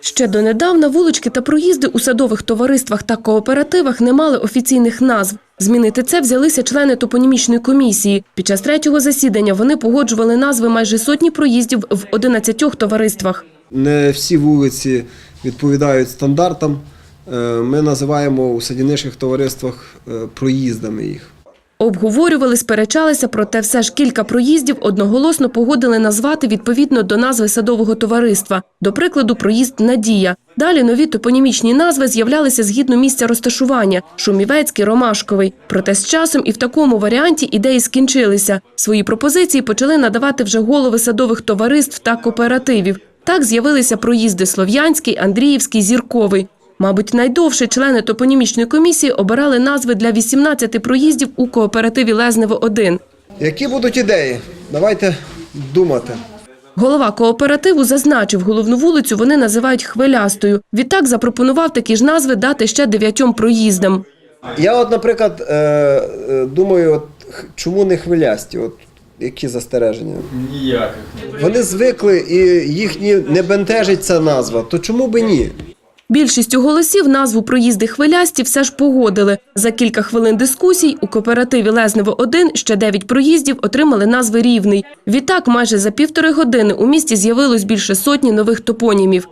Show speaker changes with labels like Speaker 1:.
Speaker 1: Ще донедавна вулички та проїзди у садових товариствах та кооперативах не мали офіційних назв. Змінити це взялися члени топонімічної комісії. Під час третього засідання вони погоджували назви майже сотні проїздів в 11 товариствах.
Speaker 2: Не всі вулиці відповідають стандартам. Е, Ми називаємо у садівничих товариствах е, проїздами їх.
Speaker 1: Обговорювали, сперечалися, проте все ж кілька проїздів одноголосно погодили назвати відповідно до назви садового товариства. До прикладу, проїзд Надія. Далі нові топонімічні назви з'являлися згідно місця розташування – Шумівецький, Ромашковий. Проте з часом і в такому варіанті ідеї скінчилися. Свої пропозиції почали надавати вже голови садових товариств та кооперативів. Так з'явилися проїзди Слов'янський, Андріївський, Зірковий. Мабуть, найдовше члени топонімічної комісії обирали назви для 18 проїздів у кооперативі Лезнево-1.
Speaker 2: Які будуть ідеї? Давайте думати.
Speaker 1: Голова кооперативу зазначив, головну вулицю вони називають хвилястою. Відтак запропонував такі ж назви дати ще дев'ятьом проїздам.
Speaker 2: Я, от, наприклад, е, е, думаю, от, чому не хвилясті? От, які застереження?
Speaker 3: Ніяких.
Speaker 2: Вони звикли і їхні не бентежить ця назва, то чому би ні?
Speaker 1: Більшістю голосів назву проїзди хвилясті все ж погодили. За кілька хвилин дискусій у кооперативі Лезнево-1 ще дев'ять проїздів отримали назви рівний. Відтак майже за півтори години у місті з'явилось більше сотні нових топонімів.